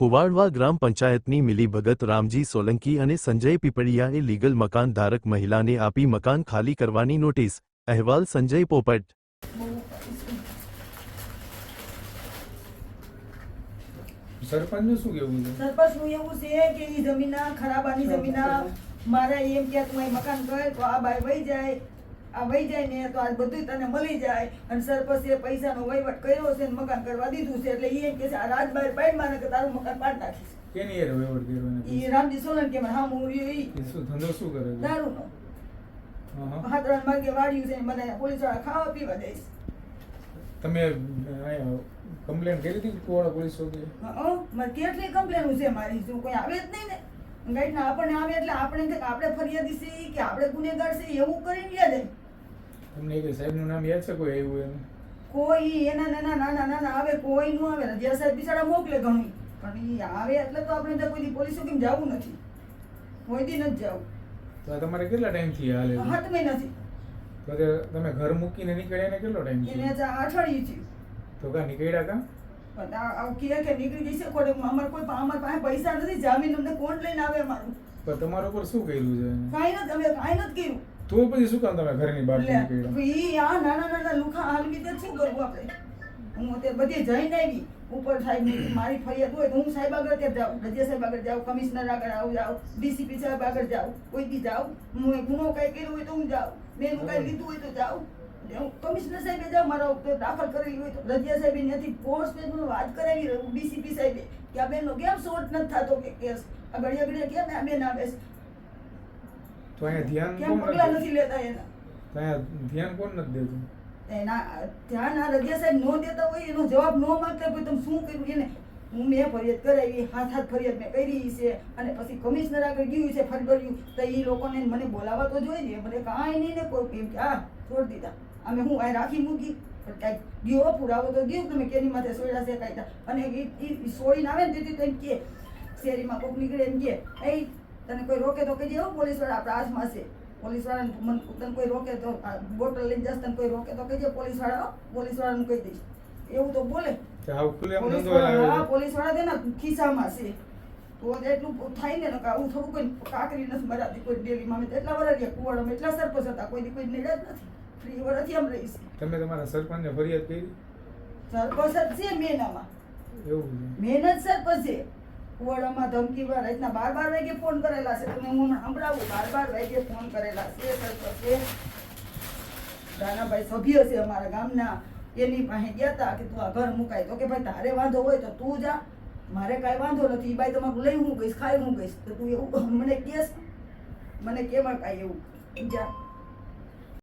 કુવાડવા ગ્રામ પંચાયતની મિલીભગત રામજી સોલંકી અને સંજય પીપળિયાએ લીગલ મકાન ધારક મહિલાને આપી મકાન ખાલી કરવાની નોટિસ. અહેવાલ સંજય પોપટ. સરપંચનું શું કેવું છે? સરપંચનું એવું છે કે ઈ જમીનના ખરાબાની જમીન મારે એમ કે તું મકાન કરે તો આ બાય વહી જાય. આ વહી જાય ને તો આ બધું તને મળી જાય. અને સરપંચે પૈસાનો વહીવટ કર્યો છે ને મકાન કરવા દીધું છે એટલે એ એમ કે છે આ રાજભાઈ પાડ માને કે તારું મકાન પાડ નાખીશ. કેની યાર વહીવટ કર્યો એ રામજી સોલંકી માં હા હું રહ્યો એ શું ધંધો શું કરે દારૂનો. હા, ત્રણ માર્ગે વાળ્યું છે ને મને પોલીસવાળા ખાવા પીવા દઈશ તમે કમ્પ્લેન કરી હતી કુવાડા પોલીસ ચોકી હા મારે કેટલી કમ્પ્લેન છે મારી? શું કોઈ આવે જ નહીં ને? ગાઈડના આપણને આવે એટલે આપણે આપણે ફરિયાદી છે કે આપણે ગુનેગાર છે એવું કરીને લે જાય તમને કે સાહેબનું નામ યાદ છે કોઈ એવું એમ? કોઈ એના નાના નાના નાના આવે કોઈ નું આવે. રજા સાહેબ બિચારા મોકલે ઘણું. પણ એ આવે એટલે તો આપણે ત્યાં કોઈ પોલીસ કેમ જવું નથી. કોઈ દી નથી જવું. તો તમારે કેટલા ટાઈમથી હાલે હાથ હાથમે નથી. તો તમે ઘર મૂકીને નીકળ્યા ને કેટલો ટાઈમ એને અઠવાડિયું થયું તો કા નીકળ્યા કા આવું કહે કે નીકળી જશે કોડે અમારે કોઈ અમારી પાસે પૈસા નથી. જામીન અમને કોણ લઈને આવે અમારું? પણ તમારા ઉપર શું કર્યું છે? કાંઈ નથી. અમે કાંઈ નથી કર્યું. તો પછી શું કામ તમે ઘરની બહાર નીકળ્યા? આ નાના નાના લુખા હાલવી તો શું કરવું આપણે? હું અત્યારે બધી જઈને આવી. ઉપર સાહેબ મારી ફરિયાદ હોય તો હું સાહેબ આગળ ત્યાં જાઉં. રજિયા સાહેબ આગળ જાઉં. કમિશનર આગળ આવું જાઉં ડીસીપી સાહેબ આગળ જાઉં. કોઈ બી જાઉં. હું ગુનો કઈ કર્યો હોય તો હું જાઉં. મેં કઈ લીધું હોય તો જાઉં. હું કમિશનર સાહેબે જાઉં મારા ઉપર દાખલ કરેલી હોય તો રજિયા સાહેબે નથી ફોર્સ પેજમાં વાત કરાવી ડીસીપી સાહેબે કે આ બેનનો કેમ શોર્ટ નથી થતો કે કેસ? આ ઘડિયા ઘડિયા કેમ આ બેન આવે છે? તો અહીંયા ધ્યાન કેમ પગલાં નથી લેતા એના? તો અહીંયા ધ્યાન કોણ નથી દેતું? એના ધ્યાન આ રજિયા સાહેબ નો દેતા હોય એનો જવાબ નો માંગતા હોય તમે શું કર્યું? એને હું મેં ફરિયાદ કરાવી હાથ હાથ ફરિયાદ મેં કરી છે અને પછી કમિશનર આગળ ગયું છે ફરગડ્યું તો એ લોકોને મને બોલાવવા તો જોઈએ મને કાંઈ નહીં ને કોઈ કેમ કે આ છોડી દીધા. અમે હું આ રાખી મૂકી પણ કાંઈક ગયો પુરાવો તો ગયો તમે કેની માથે સોયડા છે કાંઈ અને એ ઈ સોડીને આવે ને તેથી તો કે શેરીમાં કોક નીકળે એમ કે એ તને કોઈ રોકે તો કહીએ હો પોલીસવાળા આપણા હાથમાં છે. પોલીસ વાળાને મન તને કોઈ રોકે તો બોટલ લઈને જશે તને કોઈ રોકે તો કહેજે પોલીસ પોલીસવાળાને પોલીસ વાળાને કહી દઈશ. એવું તો બોલે. પોલીસવાળા તેના ખિસ્સામાં છે. તો એટલું થાય ને હું થોડું કોઈ કાકરી નથી મરાતી કોઈ ડેલીમાં એટલા વર્ષ રહ્યા અમે એટલા સરપંચ હતા કોઈ કોઈ નિરાજ નથી. ફ્રી વર્ષથી આમ રહીશ તમે તમારા સરપંચને ફરિયાદ કરી? સરપંચ જ છે મેનામાં એવું સરપંચ છે. કુવાડામાં ધમકી વાર રાતના બાર બાર વાગે ફોન કરેલા છે. તમે હું સંભળાવું બાર બાર વાગે ફોન કરેલા છે સરપંચ. છે સભ્ય છે અમારા ગામના. એની પાસે ગયા હતા કે તું આ ઘર મુકાય. તો કે ભાઈ તારે વાંધો હોય તો તું જા. મારે કાંઈ વાંધો નથી. ભાઈ તમારું લઈ હું ગઈશ ખાઈ હું ગઈશ તો તું એવું મને કહેશ. મને કેવા કાંઈ એવું. જા.